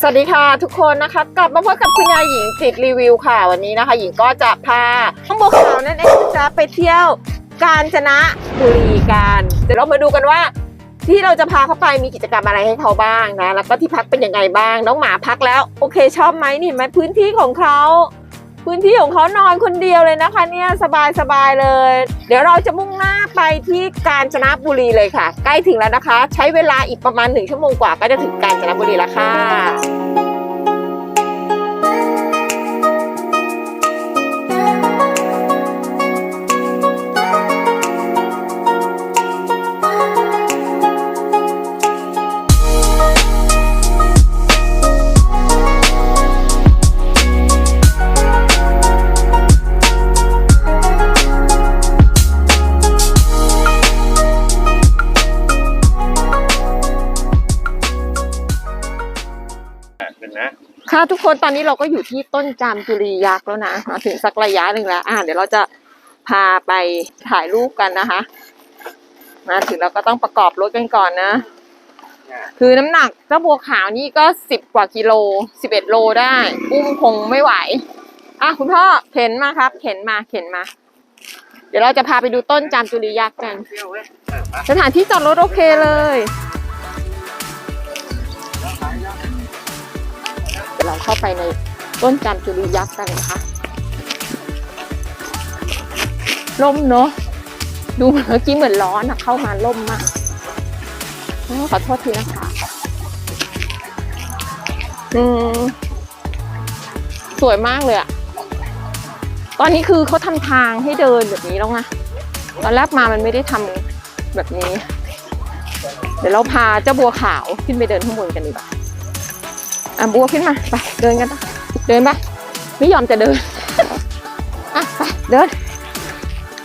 สวัสดีค่ะทุกคนนะคะ กลับมาพบกับคุณยายหญิงจิตรีวิวค่ะวันนี้นะคะ หญิงก็จะพาข้องบัวขาวนั่นเองจะไปเที่ยวกาญจนบุรีกันเดี๋ยวเรามาดูกันว่า ที่เราจะพาเขาไปมีกิจกรรมอะไรให้เขาบ้างนะ แล้วก็ที่พักเป็นยังไงบ้าง น้องหมาพักแล้ว โอเคชอบไหมนี่ไหมพื้นที่ของเขา พื้นที่ของเขานอนคนเดียวเลยนะคะเนี่ยสบายสบายๆเลย เดี๋ยวเราจะมุ่งหน้าไปที่กาญจนบุรีเลยค่ะ ใกล้ถึงแล้วนะคะ ใช้เวลาอีกประมาณหนึ่งชั่วโมงกว่าก็จะถึงกาญจนบุรีแล้วค่ะ คนตอนนี้เราก็อยู่ที่ต้นจามจุรียักษ์แล้วนะมาถึงสักระยะหนึ่งแล้ว อ่า เดี๋ยวเราจะพาไปถ่ายรูปกันนะคะ มาถึงเราก็ต้องประกอบรถกันก่อนนะ คือน้ำหนักเจ้าบัวขาวนี่ก็สิบกว่ากิโลสิบเอ็ดโลได้อุ้มคงไม่ไหว อะคุณพ่อเข็นมาครับ เข็นมาเข็นมา เดี๋ยวเราจะพาไปดูต้นจามจุรียักษ์กัน สถานที่จอดรถโอเคเลย เข้าไปในต้นจามจุรียักษ์กันนะคะร่มเนอะดูเมื่อกี้เหมือนร้อนอะเข้ามาร่มมากอขอโทษทีนะคะอืมสวยมากเลยอะตอนนี้คือเขาทำทางให้เดินแบบนี้แล้วไงตอนแรกมามันไม่ได้ทำแบบนี้ เดี๋ยวเราพาเจ้าบัวขาวขึ้นไปเดินข้างบนกันดีกว่า อะบัวขึ้นมาไปเดินกันปะเดินไปไม่ยอมจะเดินอะไปเดิน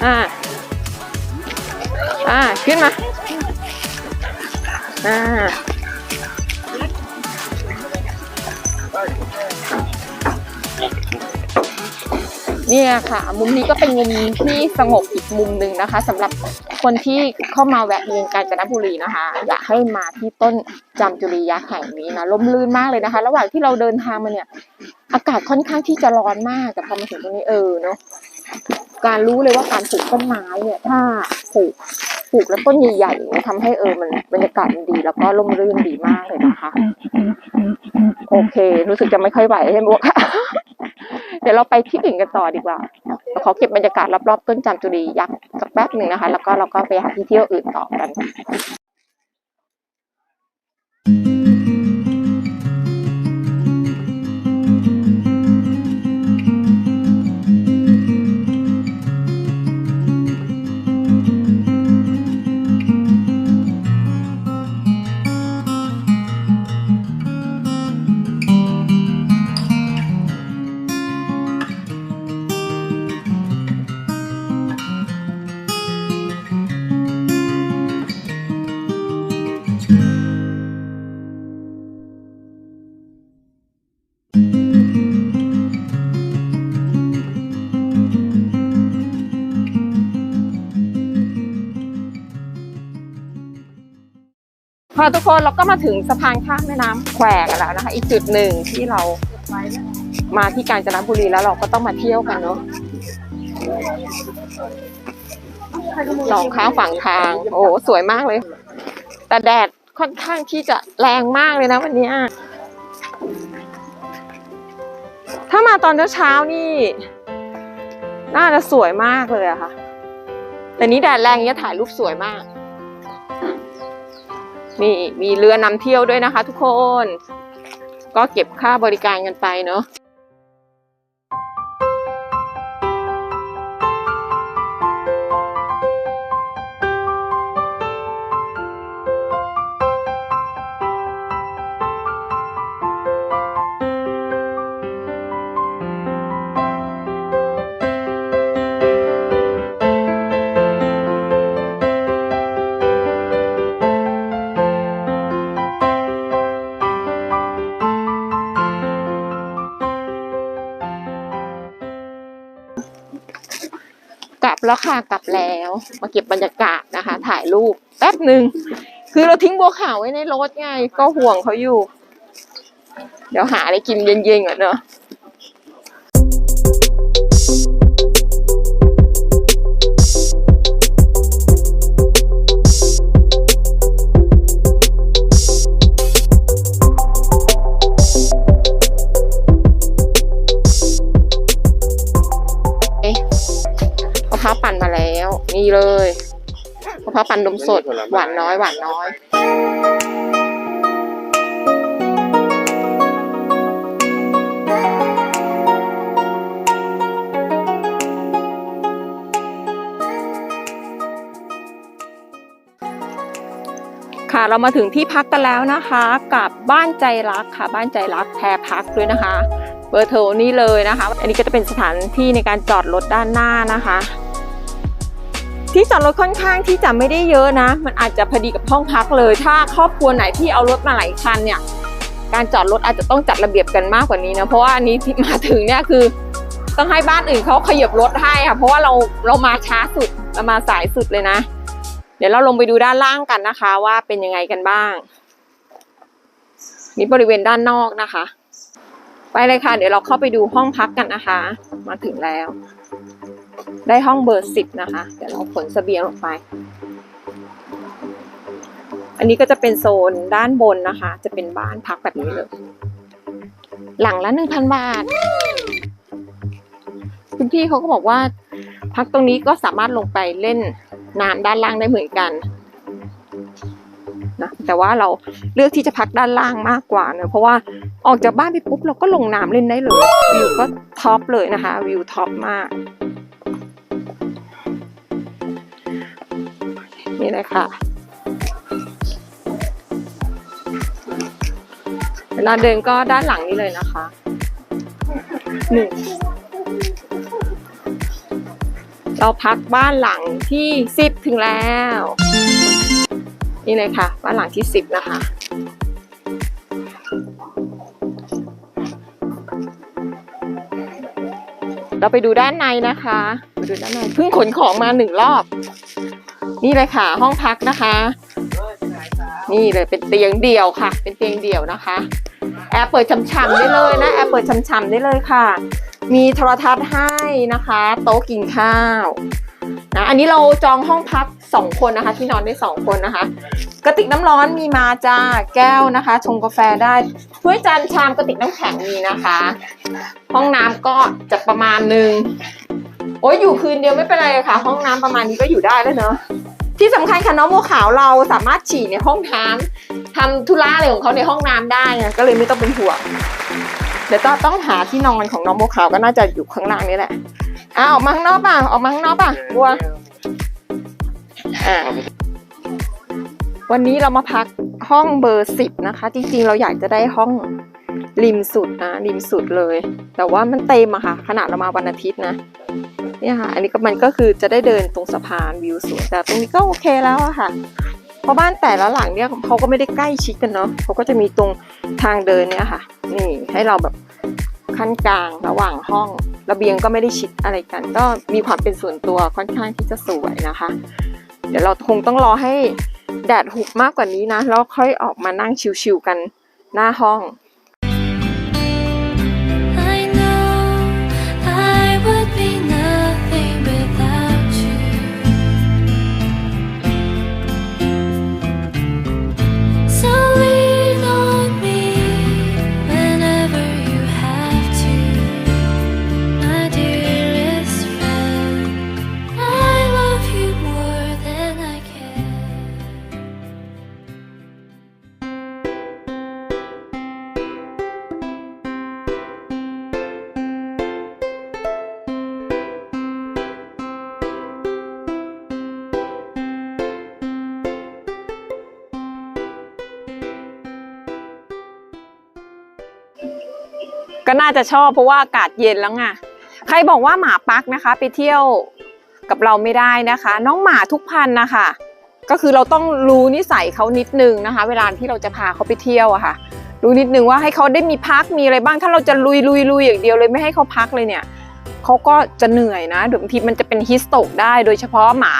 อ่าอ่าขึ้นมาอ่าเนี่ยค่ะ มุมนี้ก็เป็นมุมที่สงบอีกมุมหนึ่งนะคะสำหรับ คนที่เข้ามาแวะเวียนกาญจนบุรีนะคะ อยากให้มาที่ต้นจามจุรียักษ์แห่งนี้นะล่มลื่นมากเลยนะคะ ระหว่างที่เราเดินทางมาเนี่ย อากาศค่อนข้างที่จะร้อนมากแต่พอมาถึงตรงนี้เออเนาะการรู้เลยว่าการปลูกต้นไม้เนี่ย ถ้าปลูก ปลูกแล้วต้นใหญ่ๆเนี่ยทำให้เออมันบรรยากาศมันดี แล้วก็ร่มรื่นดีมากเลยนะคะ โอเค รู้สึกจะไม่ค่อยไหวใช่ไหมวะเดี๋ยวเราไปที่อื่นกันต่อดีกว่าเราขอเก็บบรรยากาศรอบๆต้นจามจุรียักษ์สักแป๊บหนึ่งนะคะ แล้วก็เราก็ไปหาที่เที่ยวอื่นต่อกัน ค่ะทุกคนเราก็มาถึงสะพานข้ามแม่น้ำแควกันแล้วนะคะ อีกจุดหนึ่งที่เรามาที่กาญจนบุรีแล้วเราก็ต้องมาเที่ยวกันเนาะสองข้างฝั่งทาง โอ้สวยมากเลย แต่แดดค่อนข้างที่จะแรงมากเลยนะวันนี้ถ้ามาตอนเช้าๆนี่ น่าจะสวยมากเลยอะค่ะ แต่นี้แดดแรงเนี้ยถ่ายรูปสวยมาก นี่มีเรือนำเที่ยวด้วยนะคะ ทุกคน ก็เก็บค่าบริการกันไปเนาะ แล้วค่ะกลับแล้ว มาเก็บบรรยากาศนะคะ ถ่ายรูปแป๊บหนึ่งคือเราทิ้งบัวขาวไว้ในรถไงก็ห่วงเขาอยู่ เดี๋ยวหาอะไรกินเย็นๆก่อนเนาะ นนมสด หวานน้อย หวานน้อยค่ะเรามาถึงที่พักกันแล้วนะคะ กับบ้านใจรักค่ะ บ้านใจรักแพรพักด้วยนะคะ เบอร์โทรนี่เลยนะคะ อันนี้ก็จะเป็นสถานที่ในการจอดรถด้านหน้านะคะ ที่จอดรถค่อนข้างที่จะไม่ได้เยอะนะ มันอาจจะพอดีกับห้องพักเลย ถ้าครอบครัวไหนที่เอารถมาหลายคันเนี่ย การจอดรถอาจจะต้องจัดระเบียบกันมากกว่านี้นะ เพราะว่าอันนี้ที่มาถึงเนี่ยคือ ต้องให้บ้านอื่นเขาขยับรถให้ค่ะ เพราะว่าเราเรามาช้าสุดเรามาสายสุดเลยนะ เดี๋ยวเราลงไปดูด้านล่างกันนะคะ ว่าเป็นยังไงกันบ้าง นี่บริเวณด้านนอกนะคะ ไปเลยค่ะ เดี๋ยวเราเข้าไปดูห้องพักกันนะคะ มาถึงแล้ว ได้ห้องเบอร์สิบนะคะ เดี๋ยวเราขนสเสบียงออกไป อันนี้ก็จะเป็นโซนด้านบนนะคะ จะเป็นบ้านพักแบบนี้เลย หลังละหนึ่งพันบาท คุณพี่เขาก็บอกว่า พักตรงนี้ก็สามารถลงไปเล่นน้ำด้านล่างได้เหมือนกันนะแต่ว่าเราเลือกที่จะพักด้านล่างมากกว่าเนะเพราะว่าออกจากบ้านไปปุ๊บเราก็ลงน้ำเล่นได้เลยวิวก็ท็อปเลยนะคะ วิวท็อปมาก นี่เลยค่ะ เวลาเดินก็ด้านหลังนี้เลยนะคะหนึ่งเราพักบ้านหลังที่สิบถึงแล้ว นี่เลยค่ะ บ้านหลังที่สิบนะคะเราไปดูด้านในนะคะ ไปดูด้านในเพิ่งขนของมาหนึ่งรอบ นี่เลยค่ะ ห้องพักนะคะ นี่เลยเป็นเตียงเดี่ยวค่ะ เป็นเตียงเดี่ยวนะคะ แอร์เปิดช่ำๆได้เลยนะแอร์เปิดช่ำๆได้เลยค่ะ มีโทรทัศน์ให้นะคะ โต๊ะกินข้าวนะอันนี้เราจองห้องพักสองคนนะคะ ที่นอนได้สองคนนะคะ กระติกน้ำร้อนมีมาจ้าแก้วนะคะ ชงกาแฟได้ถ้วยจานชามกระติกน้ำแข็งมีนะคะ ห้องน้ำก็จะประมาณหนึ่งโอ้ยอยู่คืนเดียวไม่เป็นไรค่ะ ห้องน้ำประมาณนี้ก็อยู่ได้แล้วเนอะ ที่สำคัญค่ะน้องบัวขาวเราสามารถฉี่ในห้องน้ำทำธุระอะไรของเขาในห้องน้ำได้ไงก็เลยไม่ต้องเป็นห่วงเดี๋ยวต้องหาที่นอนของน้องบัวขาวก็น่าจะอยู่ข้างล่างนี่แหละอะออกมาข้างนอกป่ะออกมาข้างนอกป่ะบัวอ่าวันนี้เรามาพักห้องเบอร์สิบนะคะ จริงๆเราอยากจะได้ห้อง ริมสุดนะริมสุดเลย แต่ว่ามันเต็มอะค่ะ ขนาดเรามาวันอาทิตย์นะเนี่ยค่ะอันนี้ก็มันก็คือจะได้เดินตรงสะพานวิวสวยแต่ตรงนี้ก็โอเคแล้วอะค่ะเพราะบ้านแต่ละหลังเนี่ยเขาก็ไม่ได้ใกล้ชิดกันเนาะเขาก็จะมีตรงทางเดินเนี่ยค่ะ นี่ให้เราแบบขั้นกลางระหว่างห้องระเบียงก็ไม่ได้ชิดอะไรกัน ก็มีความเป็นส่วนตัวค่อนข้างที่จะสวยนะคะ เดี๋ยวเราคงต้องรอให้แดดหุบมากกว่านี้นะแล้วค่อยออกมานั่งชิวๆกันหน้าห้อง ก็น่าจะชอบเพราะว่าอากาศเย็นแล้วไงใครบอกว่าหมาปักนะคะ ไปเที่ยวกับเราไม่ได้นะคะ น้องหมาทุกพันธุ์นะคะก็คือเราต้องรู้นิสัยเขานิดนึงนะคะ เวลาที่เราจะพาเขาไปเที่ยวอะค่ะ รู้นิดนึงว่าให้เขาได้มีพักมีอะไรบ้าง ถ้าเราจะลุยลุยลุยอย่างเดียวเลยไม่ให้เขาพักเลยเนี่ยเขาก็จะเหนื่อยนะบางทีมันจะเป็นฮิสโตกได้ โดยเฉพาะหมา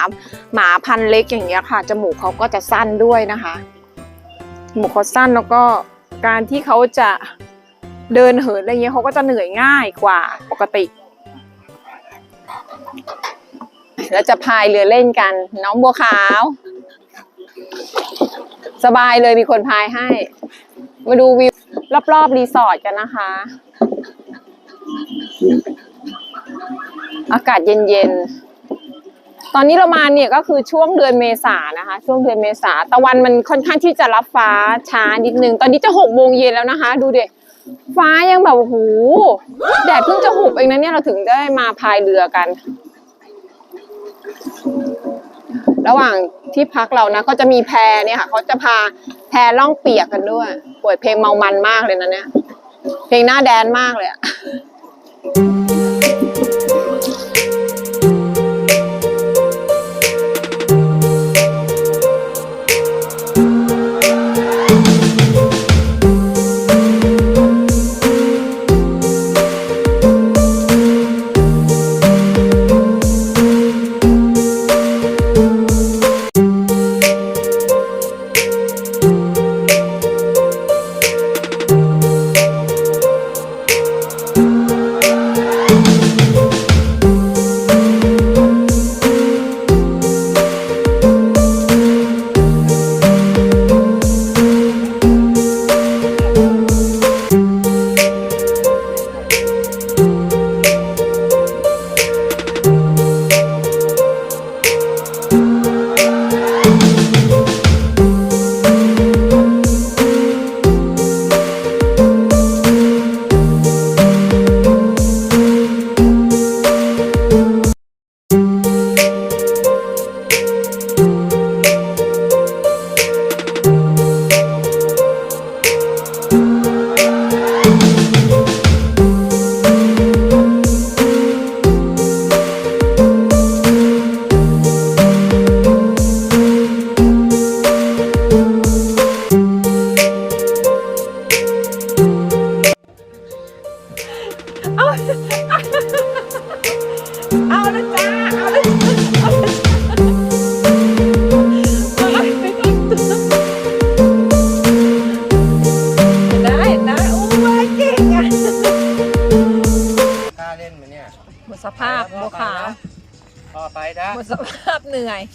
หมาพันธุ์เล็กอย่างเงี้ยค่ะจมูกเขาก็จะสั้นด้วยนะคะจมูกเขาสั้นแล้วก็การที่เขาจะ เดินเหินอะไรเงี้ยเขาก็จะเหนื่อยง่ายกว่าปกติ แล้วจะพายเรือเล่นกัน น้องบัวขาว สบายเลยมีคนพายให้ มาดูวิวรอบๆรีสอร์ทกันนะคะ อากาศเย็นๆตอนนี้เรามาเนี่ยก็คือช่วงเดือนเมษานะคะ ช่วงเดือนเมษาตะวันมันค่อนข้างที่จะรับฟ้าช้านิดนึง ตอนนี้จะหกโมงเย็นแล้วนะคะ ดูเดิ ฟ้ายังแบบโอ้โหแดดเพิ่งจะหุบเองนะเนี่ยเราถึงได้มาพายเรือกัน ระหว่างที่พักเรานะก็จะมีแพเนี่ยค่ะเขาจะพาแพล่องเปียกกันด้วยปวดเพลงเมามันมากเลยนะเนี่ย เพลงหน้าแดนมากเลยอะ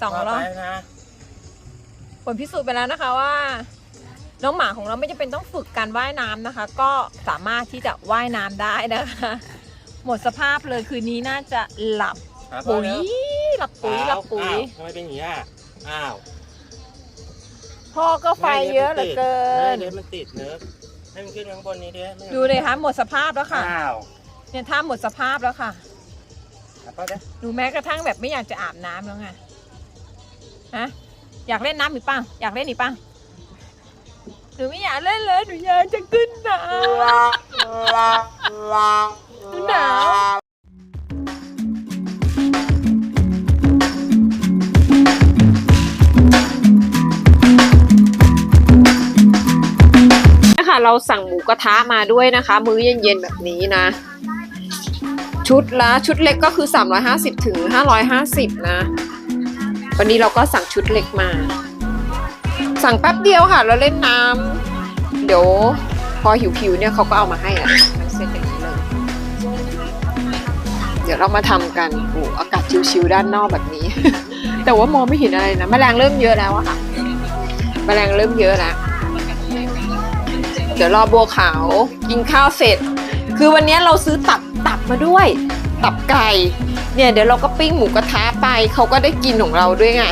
สองรอบพไปนะ ผลพิสูจน์ไปแล้วนะคะว่า น้องหมาของเราไม่จำเป็นต้องฝึกการว่ายน้ำนะคะ ก็สามารถที่จะว่ายน้ำได้นะคะ หมดสภาพเลยคืนนี้น่าจะหลับหาพ่อปุ๋ยเร็วหลับปุ๋ยหลับปุ๋ยอ้าวทำไมเป็นอย่างนี้อะอ้าวพ่อก็ไฟเยอะเหลือเกินเดี๋ยวมันติดเนื้อะให้มันขึ้นข้างบนนี้ดิไม่ดูเลยคะหมดสภาพแล้วค่ะอ้าวเนี่ยถ้าหมดสภาพแล้วค่ะหาพ่อเด้อดูแม้กระทั่งแบบไม่อยากจะอาบน้ำแล้วไง ฮะอยากเล่นน้ำอีกป่ะอยากเล่นอีกป่ะหนูไม่อยากเล่นเลยหนูอยากจะขึ้นน้ำหนาวนะคะเราสั่งหมูกระทะมาด้วยนะคะ มื้อเย็นๆแบบนี้นะ ชุดละชุดเล็กก็คือ 350ถึง550 นะ วันนี้เราก็สั่งชุดเล็กมา สั่งแป๊บเดียวค่ะ เราเล่นน้ำเดี๋ยวพอหิวๆเนี่ยเขาก็เอามาให้อะทั้งเซตอย่างนี้เลยเดี๋ยวเรามาทำกันโอ้อากาศชิวๆด้านนอกแบบนี้ แต่ว่ามองไม่เห็นอะไรนะแมลงเริ่มเยอะแล้วอะค่ะแมลงเริ่มเยอะแล้วเดี๋ยวรอบัวขาวกินข้าวเสร็จ คือวันนี้เราซื้อตับตับมาด้วย ตับไก่ เนี่ยเดี๋ยวเราก็ปิ้งหมูกระทะไปเขาก็ได้กินของเราด้วยไง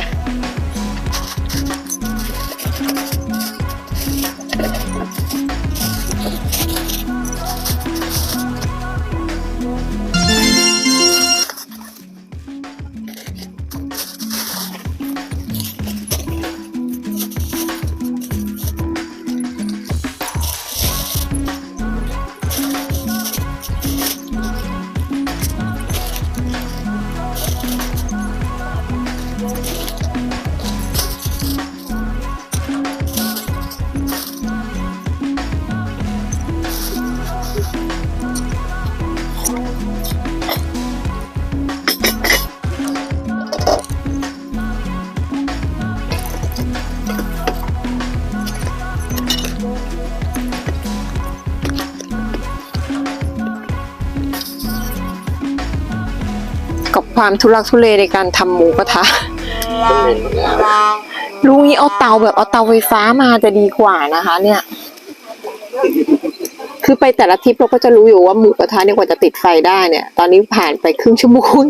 ความทุลักทุเลในการทำหมูกระทะต้องเหม็นหมดแล้วลุงนี้เอาเตาแบบเอาเตาไฟฟ้ามาจะดีกว่านะคะ เนี่ย คือไปแต่ละทริปเราก็จะรู้อยู่ว่าหมูกระทะเนี่ยกว่าจะติดไฟได้เนี่ย ตอนนี้ผ่านไปครึ่งชั่วโมง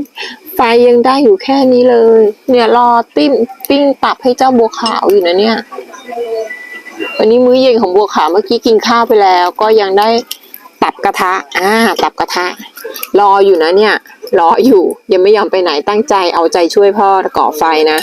ไฟยังได้อยู่แค่นี้เลย เนี่ยรอติ้มปิ้งตับให้เจ้าบัวขาวอยู่นะเนี่ย วันนี้มื้อเย็นของบัวขาวเมื่อกี้กินข้าวไปแล้ว ก็ยังได้ ตับกระทะ อ่า ตับกระทะ รออยู่นะเนี่ย รออยู่ ยังไม่ยอมไปไหนตั้งใจเอาใจช่วยพ่อก่อไฟนะ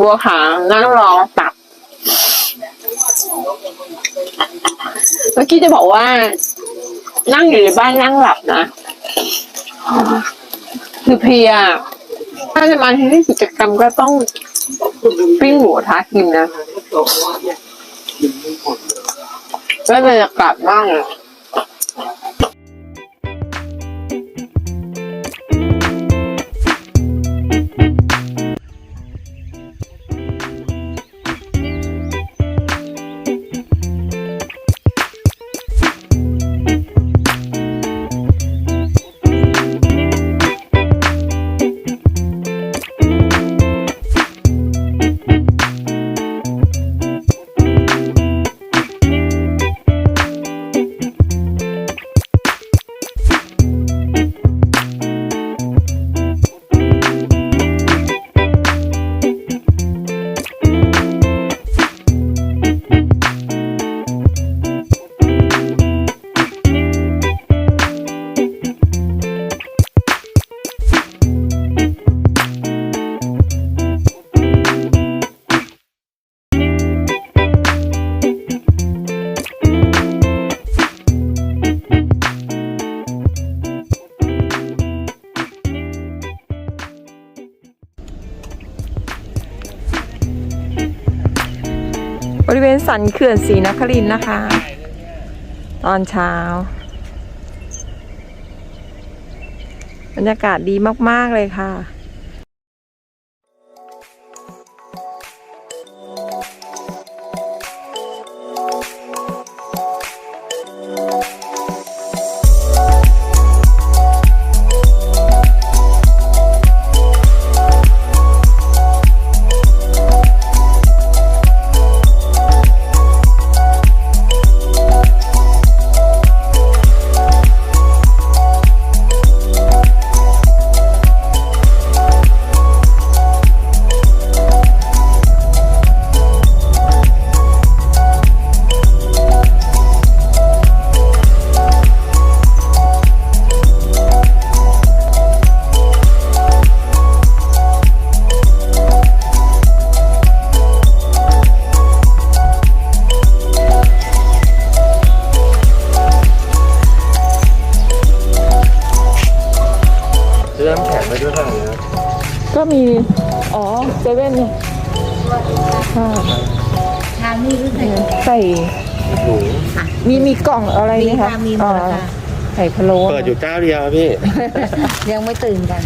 บัวขาวนั่งรอตับ เมื่อกี้จะบอกว่า นั่งอยู่ในบ้านนั่งหลับนะคือเพียถ้าจะมาที่กิจกรรมก็ต้องปิ้งหมูกระทะกินนะได้บรรยากาศมากเลยบริเสันเขื่อนศรีนครินนะคะ ตอนเช้า บรรยากาศดีมาก ๆ เลยค่ะ ข่พะโล้เปิดอยู่เจ้าเดียวพี่ ยังไม่ตื่นกัน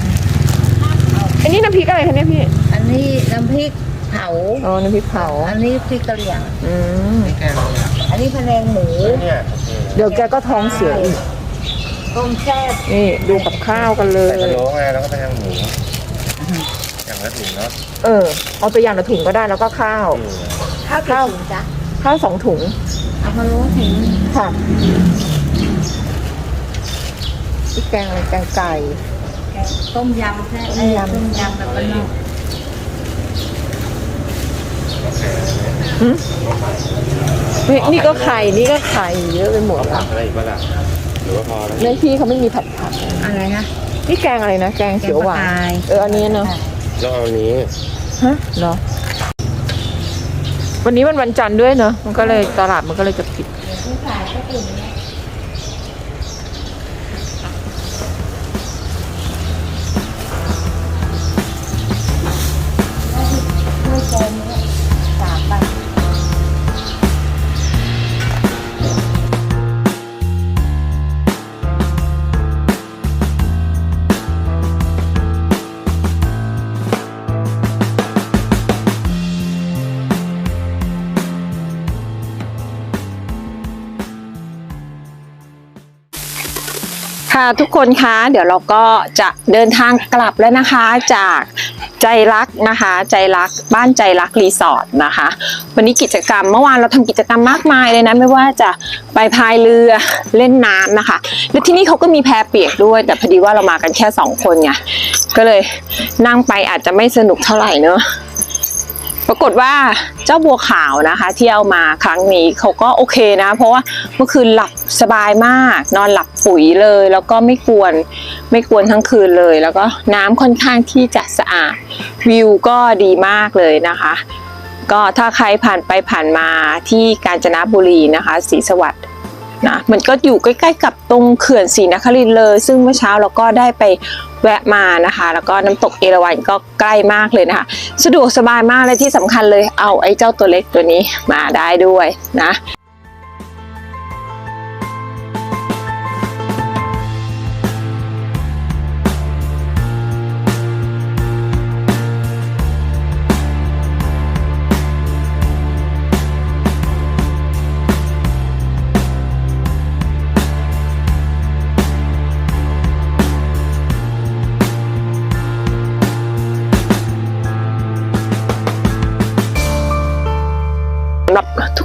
อันนี้น้ำพริกอะไรคะเนี่ยพี่ อันนี้น้ำพริกเผา อ๋อ น้ำพริกเผา อันนี้พริกกะเหรี่ยง อืมแกงอะไรอะอันนี้พะแนงหมูเนี่ยเดี๋ยวแกก็ท้องเสียอีก ต้มแซ่บนี่ดูกับข้าวกันเลใส่ยกระโหลกไงแล้วก็ไปทางหมูอย่างละถุงเนาะ เออ เอาตัวอย่างละถุงก็ได้แล้วก็ข้าวอืมข้าวข้าวกี่ถุงจ๊ะข้าวสองถุงเอาพะโล้ถุงค่ะ พริกแกงอะไรแกงไก่ต้มยำแซ่บต้มยำต้มยำแบบบ้านนอกนี่นี่ก็ไข่ นี่ก็ไข่เยอะไปหมดเอาผัแล้วกอะไรอีกบ้างล่ะหรือว่าพอแล้วในที่เขาไม่มีผัดผักอะไรนะผนี่แกงอะไรนะ แกงแกเขีงยวปหลาวานกาย เออ อันนี้เนอะแล้วเอาอันนี้ฮะเหรอ วันนี้มันวันจันทร์ด้วยเนอะมันก็เลยตลาดมันก็เลยจะปิด ผู้ขายก็ตื่นเนี่ยด้วย ทุกคนคะเดี๋ยวเราก็จะเดินทางกลับแล้วนะคะจากใจรักนะคะ ใจรักบ้านใจรักรีสอร์ทนะคะ วันนี้กิจกรรมเมื่อวานเราทำกิจกรรมมากมายเลยนะไม่ว่าจะไปพายเรือเล่นน้ำนะคะแล้วที่นี่เขาก็มีแพเปียกด้วย แต่พอดีว่าเรามากันแค่สองคนไงก็เลยนั่งไปอาจจะไม่สนุกเท่าไหร่เนอะ ปรากฏว่าเจ้าบัวขาวนะคะที่เอามาครั้งนี้เขาก็โอเคนะ เพราะว่าเมื่อคืนหลับสบายมาก นอนหลับปุ๋ยเลย แล้วก็ไม่กวนไม่กวนทั้งคืนเลย แล้วก็น้ำค่อนข้างที่จะสะอาดวิวก็ดีมากเลยนะคะ ก็ถ้าใครผ่านไปผ่านมาที่กาญจนบุรีนะคะศรีสวัสดิ์ นะมันก็อยู่ใกล้ๆกับตรงเขื่อนศรีนครินทร์เลย ซึ่งเมื่อเช้าเราก็ได้ไปแวะมานะคะ แล้วก็น้ำตกเอราวัณก็ใกล้มากเลยนะคะ สะดวกสบายมากและที่สำคัญเลยเอาไอ้เจ้าตัวเล็กตัวนี้มาได้ด้วยนะ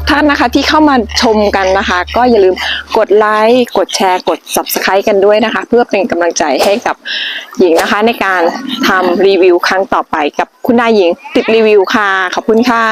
ท่านนะคะที่เข้ามาชมกันนะคะ ก็อย่าลืมกดไลค์กดแชร์กด subscribe กันด้วยนะคะ เพื่อเป็นกำลังใจให้กับหญิงนะคะ ในการทำรีวิวครั้งต่อไปกับคุณนายหญิงติดรีวิวค่ะ ขอบคุณค่ะ